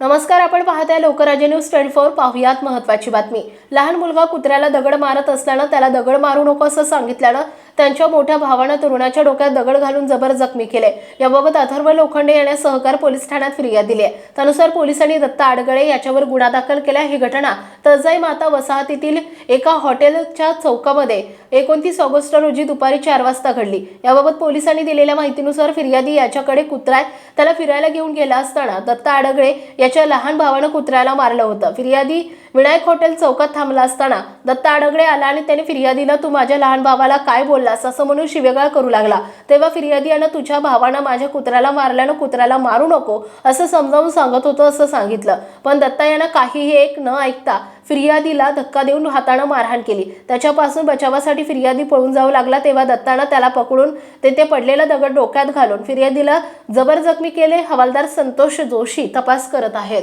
नमस्कार आपण पाहताय लोकराज्य न्यूज ट्वेंटी फोर. पाहुयात महत्वाची बातमी. लहान मुलगा कुत्र्याला दगड मारत असल्यानं त्याला दगड मारू नको असं सांगितल्यानं त्यांच्या मोठ्या भावानं तरुणाच्या डोक्यात दगड घालून जबर जखमी केले. याबाबत अथर्व लोखंडे याने सहकार पोलीस ठाण्यात फिर्याद दिली आहे. त्यानुसार पोलिसांनी दत्ता आडगळे याच्यावर गुन्हा दाखल केला. ही घटना तळजाई माता वसाहतीतील एका हॉटेलच्या चौकामध्ये एकोणतीस ऑगस्ट रोजी दुपारी चार वाजता घडली. याबाबत पोलिसांनी दिलेल्या माहितीनुसार फिर्यादी याच्याकडे कुत्रा आहे त्याला फिरायला घेऊन गेला असताना दत्ता आडगळे याच्या लहान भावानं कुत्र्याला मारलं होतं. फिर्यादी विनायक हॉटेल चौकात थांबला असताना दत्ता आडगळे आला आणि त्याने फिर्यादीला तू माझ्या लहान भावाला काय बोललास? असं म्हणून शिवेगाळ करू लागला. तेव्हा फिर्यादी यानं तुझ्या भावानं माझ्या कुत्र्याला मारल्यानं कुत्र्याला मारू नको असं समजावून सांगत होतं असं सांगितलं. पण दत्ता यानं काहीही एक न ऐकता फिर्यादीला धक्का देऊन हातानं मारहाण केली. त्याच्यापासून बचावासाठी फिर्यादी पळून जाऊ लागला तेव्हा दत्तानं त्याला पकडून तेथे पडलेला दगड डोक्यात घालून फिर्यादीला जबर जखमी केले. हवालदार संतोष जोशी तपास करत आहेत.